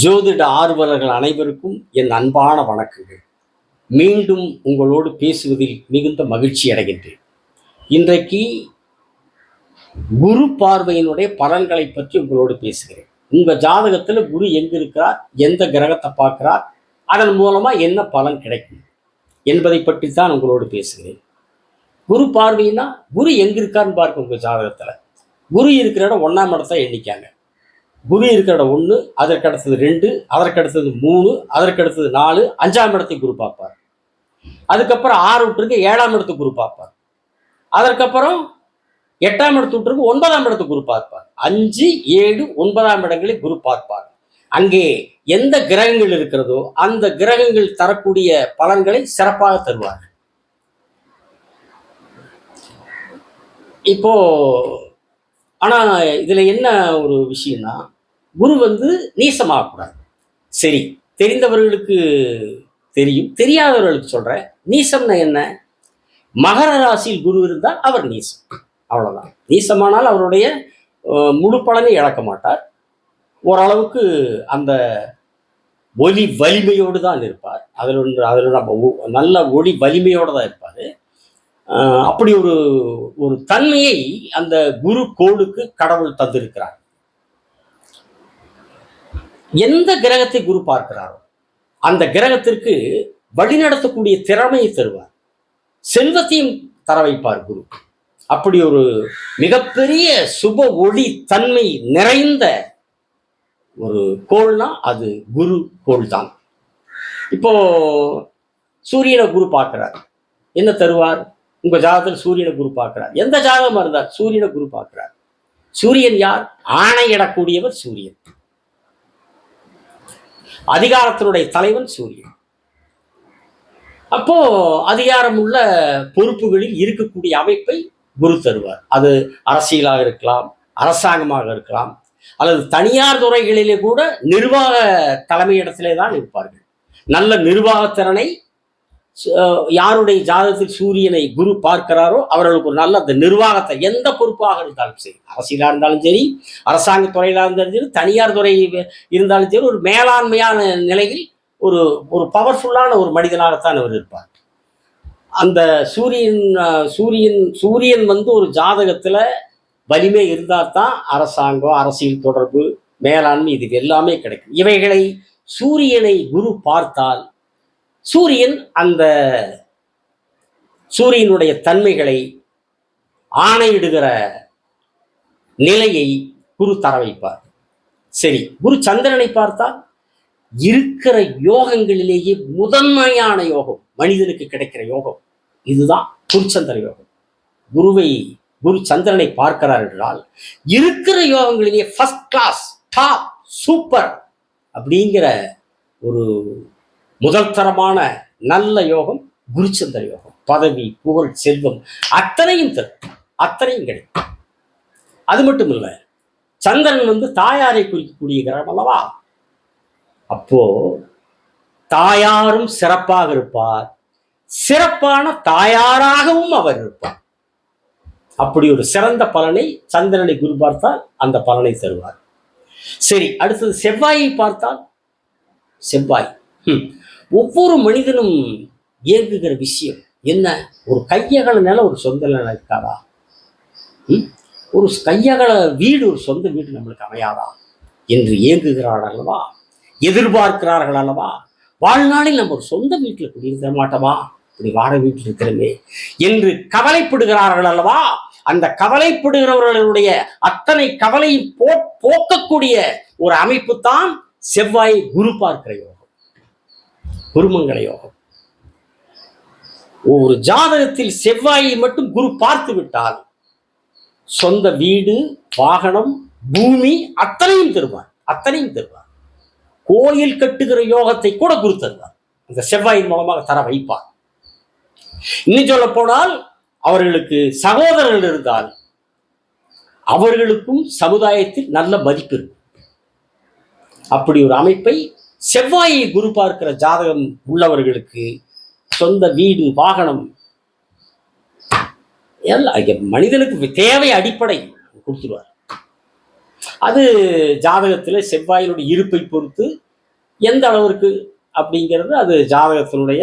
ஜோதிட ஆர்வலர்கள் அனைவருக்கும் என் அன்பான வணக்கங்கள். மீண்டும் உங்களோடு பேசுவதில் மிகுந்த மகிழ்ச்சி அடைகின்றேன். இன்றைக்கு குரு பார்வையினுடைய பலன்களை பற்றி உங்களோடு பேசுகிறேன். உங்கள் ஜாதகத்தில் குரு எங்கே இருக்கிறார் எந்த கிரகத்தை பார்க்கிறார் அதன் மூலமாக என்ன பலன் கிடைக்கும் என்பதை பற்றி தான் உங்களோடு பேசுகிறேன். குரு பார்வைன்னா குரு எங்கே இருக்காருன்னு பார்க்க உங்கள் ஜாதகத்தில். குரு இருக்கிற இடம் ஒன்றாம் இடத்தை எண்ணிக்காங்க. குரு இருக்கிற இடம் ஒன்று அதற்கு அடுத்தது ரெண்டு அதற்கு அடுத்தது மூணு அதற்கு அடுத்தது நாலு அஞ்சாம் இடத்தை குரு பார்ப்பார். அதுக்கப்புறம் ஆறு விட்டுருக்கு ஏழாம் இடத்து குரு பார்ப்பார். அதற்கப்புறம் எட்டாம் இடத்து விட்டுருக்கு ஒன்பதாம் இடத்து குரு பார்ப்பார். அஞ்சு ஏழு ஒன்பதாம் இடங்களை குரு பார்ப்பார். அங்கே எந்த கிரகங்கள் இருக்கிறதோ அந்த கிரகங்கள் தரக்கூடிய பலன்களை சிறப்பாக தருவார் இப்போ ஆனால் இதில் என்ன ஒரு விஷயம்னா குரு வந்து நீசமாகக்கூடாது. சரி தெரிந்தவர்களுக்கு தெரியும் தெரியாதவர்களுக்கு சொல்கிறேன் நீசம்னா என்ன? மகர ராசியில் குரு இருந்தால் அவர் நீசம். அவ்வளோதான் நீசமானால் அவருடைய முழு பலனை இழக்க மாட்டார். ஓரளவுக்கு அந்த ஒலி வலிமையோடு தான் இருப்பார். அதில் ஒன்று அதில் நம்ம ஒ- நல்ல ஒளி வலிமையோடு தான் இருப்பார். அப்படி ஒரு ஒரு தன்மையை அந்த குரு கோளுக்கு கடவுள் தந்திருக்கிறார். எந்த கிரகத்தை குரு பார்க்கிறாரோ அந்த கிரகத்திற்கு வழிநடத்தக்கூடிய திறமையை தருவார். செல்வத்தையும் தர வைப்பார் குரு. அப்படி ஒரு மிகப்பெரிய சுப ஒளி தன்மை நிறைந்த ஒரு கோள்னா அது குரு கோள் தான். இப்போ சூரியனை குரு பார்க்கிறார். என்ன தருவார்? உங்க ஜாதகத்தில் சூரியனை குரு பார்க்கிறார். எந்த ஜாதகமாக இருந்தார் சூரியனை குரு பார்க்கிறார். சூரியன் யார்? ஆணையிடக்கூடியவர் சூரியன். அதிகாரத்தினுடைய தலைவன் சூரியன். அப்போ அதிகாரம் உள்ள பொறுப்புகளில் இருக்கக்கூடிய அமைப்பை குரு தருவார். அது அரசியலாக இருக்கலாம் அரசாங்கமாக இருக்கலாம் அல்லது தனியார் துறைகளிலே கூட நிர்வாக தலைமையிடத்திலே தான் இருப்பார்கள். நல்ல நிர்வாகத்திறனை யாருடைய ஜாதகத்தில் சூரியனை குரு பார்க்கிறாரோ அவர்களுக்கு ஒரு நல்ல அந்த நிர்வாகத்தை எந்த பொறுப்பாக இருந்தாலும் சரி அரசியலாக இருந்தாலும் சரி அரசாங்க துறையிலாக இருந்தாலும் சரி தனியார் துறை இருந்தாலும் சரி ஒரு மேலாண்மையான நிலையில் ஒரு ஒரு பவர்ஃபுல்லான ஒரு மனிதனாகத்தான் அவர் இருப்பார். அந்த சூரியன் சூரியன் சூரியன் வந்து ஒரு ஜாதகத்துல வலிமை இருந்தால் தான் அரசாங்கம் அரசியல் தொடர்பு மேலாண்மை இது எல்லாமே கிடைக்கும். இவைகளை சூரியனை குரு பார்த்தால் சூரியன் அந்த சூரியனுடைய தன்மைகளை ஆணையிடுகிற நிலையை குரு தர வைப்பார் சரி குரு சந்திரனை பார்த்தால் இருக்கிற யோகங்களிலேயே முதன்மையான யோகம் மனிதனுக்கு கிடைக்கிற யோகம் இதுதான் குருச்சந்திர யோகம். குருவை குரு சந்திரனை பார்க்கிறார் என்றால் இருக்கிற யோகங்களிலேயே ஃபர்ஸ்ட் கிளாஸ் டாப் சூப்பர் அப்படிங்கிற ஒரு முதல் தரமான நல்ல யோகம் குருச்சந்திர யோகம். பதவி புகழ் செல்வம் அத்தனையும் தரும். அத்தனையும் கிடைக்கும். அது மட்டும் இல்லை சந்திரன் வந்து தாயாரை குறிக்கக்கூடிய கிரகம் அல்லவா? அப்போ தாயாரும் சிறப்பாக இருப்பார். சிறப்பான தாயாராகவும் அவர் இருப்பார். அப்படி ஒரு சிறந்த பலனை சந்திரனை குரு பார்த்தால் அந்த பலனை தருவார். சரி அடுத்தது செவ்வாயை பார்த்தால் செவ்வாய். ஒவ்வொரு மனிதனும் இயங்குகிற விஷயம் என்ன? ஒரு கையகலனால ஒரு சொந்த நிலம் இருக்காதா ஒரு கையகல வீடு ஒரு சொந்த வீடு நம்மளுக்கு அமையாதா? என்று இயங்குகிறார்கள் அல்லவா? எதிர்பார்க்கிறார்கள் அல்லவா? வாழ்நாளில் நம்ம ஒரு சொந்த வீட்டில் குடியிருக்க மாட்டோமா? இப்படி வாட வீட்டில் இருக்கிறோமே என்று கவலைப்படுகிறார்கள் அல்லவா? அந்த கவலைப்படுகிறவர்களுடைய அத்தனை கவலையும் போ போக்கக்கூடிய ஒரு அமைப்பு தான் செவ்வாய் குரு பார்க்கிற குருமங்கள யோகம் ஒரு ஜாதகத்தில் செவ்வாயை மட்டும் குரு பார்த்து விட்டால் சொந்த வீடு வாகனம் பூமி அத்தனையும் தருவார் அத்தனையும் தருவார். கோயில் கட்டுகிற யோகத்தை கூட குரு தருவார். அந்த செவ்வாயின் மூலமாக தர வைப்பார். இன்னும் சொல்ல போனால் அவர்களுக்கு சகோதரர்கள் இருந்தால் அவர்களுக்கும் சமுதாயத்தில் நல்ல மதிப்பு இருக்கும். அப்படி ஒரு அமைப்பை செவ்வாயை குரு பார்க்கிற ஜாதகம் உள்ளவர்களுக்கு சொந்த வீடு வாகனம் எல்லாம் மனிதனுக்கு தேவை அடிப்படை கொடுத்துருவார். அது ஜாதகத்தில் செவ்வாயினுடைய இருப்பை பொறுத்து எந்த அளவிற்கு அப்படிங்கிறது அது ஜாதகத்தினுடைய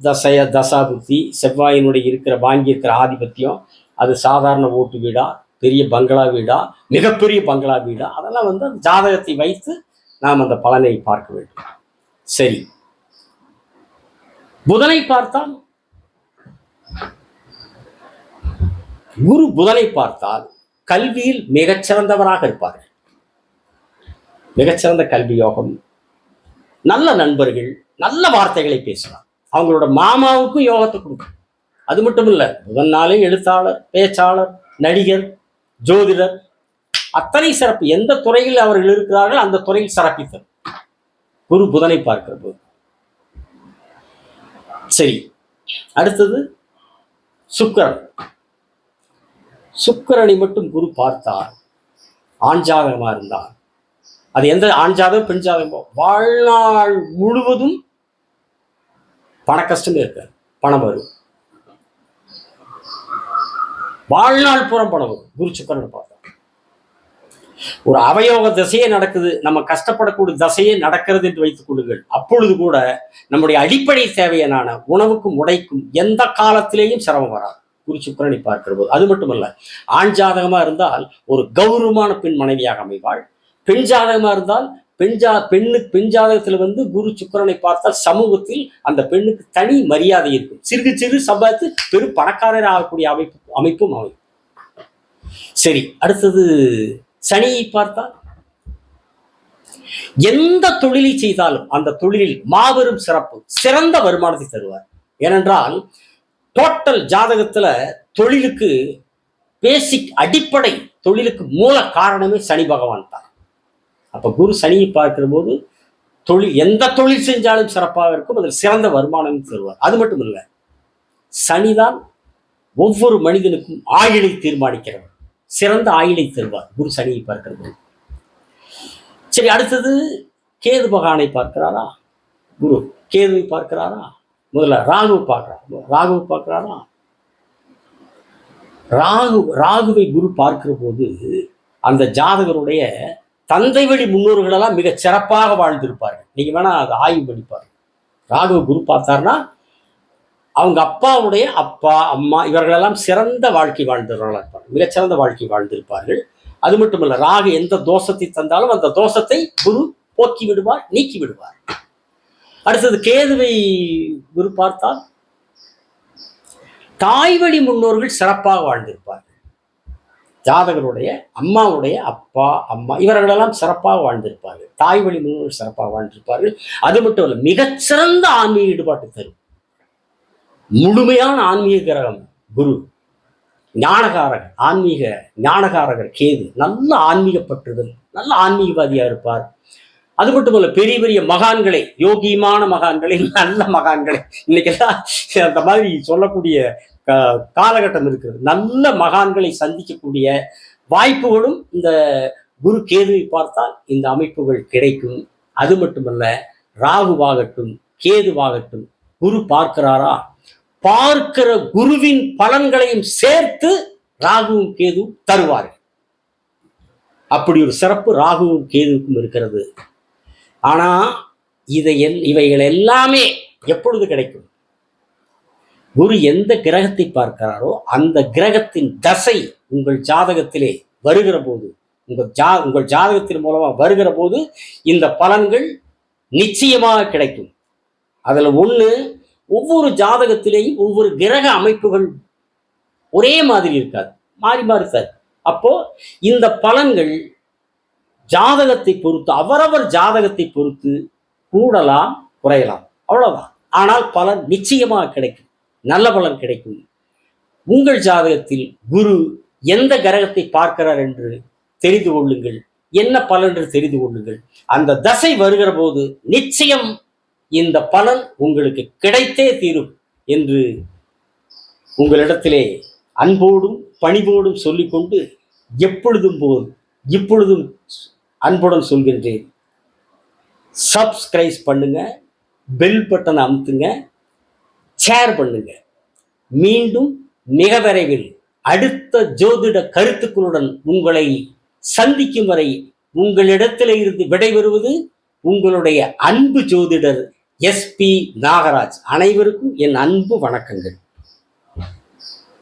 தசைய தசாபுத்தி செவ்வாயினுடைய இருக்கிற வாங்கி இருக்கிற ஆதிபத்தியம் அது சாதாரண ஓட்டு வீடா பெரிய பங்களா வீடா மிகப்பெரிய பங்களா வீடா அதெல்லாம் வந்து அந்த ஜாதகத்தை வைத்து நாம் அந்த பலனை பார்க்க வேண்டும். சரி. புதனை பார்த்தால் குரு புதனை பார்த்தால் கல்வியில் மிகச்சிறந்தவராக இருப்பார்கள் மிகச்சிறந்த கல்வி யோகம் நல்ல நண்பர்கள் நல்ல வார்த்தைகளை பேசுவார். அவங்களோட மாமாவுக்கும் யோகத்தை கொடுக்கும். அது மட்டும் இல்லை புதன்னாலே நாளே எழுத்தாளர் பேச்சாளர் நடிகர் ஜோதிடர் அத்தனை சிறப்பு. எந்த துறையில் அவர்கள் இருக்கிறார்கள் அந்த துறையில் சிறப்பித்தல் குரு புதனை பார்க்கிற போது. சரி. அடுத்தது சுக்கரன். சுக்கரனை மட்டும் குரு பார்த்தார். ஆண் இருந்தார். அது எந்த ஆண் ஜாதகம் பெண் ஜாதகமோ வாழ்நாள் முழுவதும் பண கஷ்டமே இருக்காது. பணம் வரும். வாழ்நாள் புறம் பணம் வரும். குரு சுக்கரனை பார்த்தார். ஒரு அவயோக திசையே நடக்குது. நம்ம கஷ்டப்படக்கூடிய திசையே நடக்கிறது என்று வைத்துக் கொள்ளுங்கள். அப்பொழுது கூட நம்முடைய அடிப்படை தேவையான உணவுக்கும் உடைக்கும் எந்த காலத்திலேயும் சிரமம் வராது. குரு சுக்கரனை பார்க்கிற போது. அது மட்டுமல்ல ஆண் ஜாதகமா இருந்தால் ஒரு கௌரவமான பெண் மனைவியாக அமைவாள். பெண் ஜாதகமா இருந்தால் பெண் ஜா பெண்ணு பெண் ஜாதகத்துல வந்து குரு சுக்கரனை பார்த்தால் சமூகத்தில் அந்த பெண்ணுக்கு தனி மரியாதை இருக்கும். சிறு சிறு சம்பாதித்து பெரும் பணக்காரர் ஆகக்கூடிய அமைப்பு அமைப்பும் அமையும். சரி அடுத்தது சனியை பார்த்தால் எந்த தொழிலை செய்தாலும் அந்த தொழிலில் மாபெரும் சிறப்பு சிறந்த வருமானத்தை தருவார். ஏனென்றால் டோட்டல் ஜாதகத்துல தொழிலுக்கு பேசிக் அடிப்படை தொழிலுக்கு மூல காரணமே சனி பகவான் தான். அப்ப குரு சனியை பார்க்கிற போது தொழில் எந்த தொழில் செஞ்சாலும் சிறப்பாக இருக்கும் அதில் சிறந்த வருமானம் தருவார். அது மட்டும் இல்லை சனிதான் ஒவ்வொரு மனிதனுக்கும் ஆயுளை தீர்மானிக்கிறவர். சிறந்த ஆயிலை தருவார் குரு சனியை பார்க்கிறது போது. சரி அடுத்தது கேது பகவானை பார்க்கிறாரா? குரு கேதுவை பார்க்கிறாரா? முதல்ல ராகு பார்க்கிறார். ராகு பார்க்கிறாரா? ராகு ராகுவை குரு பார்க்கிற போது அந்த ஜாதகருடைய தந்தை வழி முன்னோர்களெல்லாம் மிக சிறப்பாக வாழ்ந்திருப்பார்கள். நீங்க வேணா அதை ஆய்வு பண்ணிப்பாரு ராகு குரு பார்த்தாருன்னா அவங்க அப்பாவுடைய அப்பா அம்மா இவர்களெல்லாம் சிறந்த வாழ்க்கை வாழ்ந்தவர்களாக இருப்பார்கள். மிகச்சிறந்த வாழ்க்கை வாழ்ந்திருப்பார்கள். அது மட்டுமல்ல ராகு எந்த தோஷத்தை தந்தாலும் அந்த தோஷத்தை குரு போக்கி விடுவார் நீக்கி விடுவார். அடுத்தது கேதுவை குரு பார்த்தால் தாய் வழி முன்னோர்கள் சிறப்பாக வாழ்ந்திருப்பார்கள். ஜாதகருடைய அம்மாவுடைய அப்பா அம்மா இவர்களெல்லாம் சிறப்பாக வாழ்ந்திருப்பார்கள். தாய் வழி முன்னோர்கள் சிறப்பாக வாழ்ந்திருப்பார்கள். அது மட்டும் இல்லை மிகச்சிறந்த ஆன்மீக ஈடுபாட்டை தரும். முழுமையான ஆன்மீக கிரகம் குரு. ஞானகாரகர் ஆன்மீக ஞானகாரகர் கேது. நல்ல ஆன்மீக பற்றுதல் நல்ல ஆன்மீகவாதியாக இருப்பார். அது மட்டுமல்ல பெரிய பெரிய மகான்களை யோகியமான மகான்களை நல்ல மகான்களை. இன்னைக்கெல்லாம் அந்த மாதிரி சொல்லக்கூடிய காலகட்டம் இருக்கிறது. நல்ல மகான்களை சந்திக்கக்கூடிய வாய்ப்புகளும் இந்த குரு கேதுவை பார்த்தால் இந்த அமைப்புகள் கிடைக்கும். அது மட்டுமல்ல ராகுவாகட்டும் கேதுவாகட்டும் குரு பார்க்கிறாரா? பார்க்கிற குருவின் பலன்களையும் சேர்த்து ராகுவும் கேதுவும் தருவார்கள். அப்படி ஒரு சிறப்பு ராகுவும் கேதுவுக்கும் இருக்கிறது. ஆனா இதை எல் இவைகள் எல்லாமே எப்பொழுது கிடைக்கும்? குரு எந்த கிரகத்தை பார்க்கிறாரோ அந்த கிரகத்தின் தசை உங்கள் ஜாதகத்திலே வருகிற போது உங்கள் ஜா உங்கள் ஜாதகத்தின் மூலமா வருகிற போது இந்த பலன்கள் நிச்சயமாக கிடைக்கும். அதில் ஒன்று ஒவ்வொரு ஜாதகத்திலேயும் ஒவ்வொரு கிரக அமைப்புகள் ஒரே மாதிரி இருக்காது. மாறி மாறி சார். அப்போ இந்த பலன்கள் ஜாதகத்தை பொறுத்து அவரவர் ஜாதகத்தை பொறுத்து கூடலாம் குறையலாம். அவ்வளவுதான். ஆனால் பலன் நிச்சயமாக கிடைக்கும். நல்ல பலன் கிடைக்கும். உங்கள் ஜாதகத்தில் குரு எந்த கிரகத்தை பார்க்கிறார் என்று தெரிந்து கொள்ளுங்கள். என்ன பலன் என்று தெரிந்து கொள்ளுங்கள். அந்த தசை வருகிற போது நிச்சயம் இந்த பலன் உங்களுக்கு கிடைத்தே தீரும் என்று உங்களிடத்திலே அன்போடும் பணிவோடும் சொல்லிக்கொண்டு எப்பொழுதும் போல் இப்பொழுதும் அன்புடன் சொல்கின்றேன். சப்ஸ்கிரைப் பண்ணுங்க பெல் பட்டனை அமுத்துங்க ஷேர் பண்ணுங்க. மீண்டும் மிக விரைவில் அடுத்த ஜோதிட கருத்துக்களுடன் உங்களை சந்திக்கும் வரை உங்களிடத்திலிருந்து விடைபெறுவது உங்களுடைய அன்பு ஜோதிடர் எஸ்பி நாகராஜ் அனைவருக்கும் என் அன்பு வணக்கங்கள்.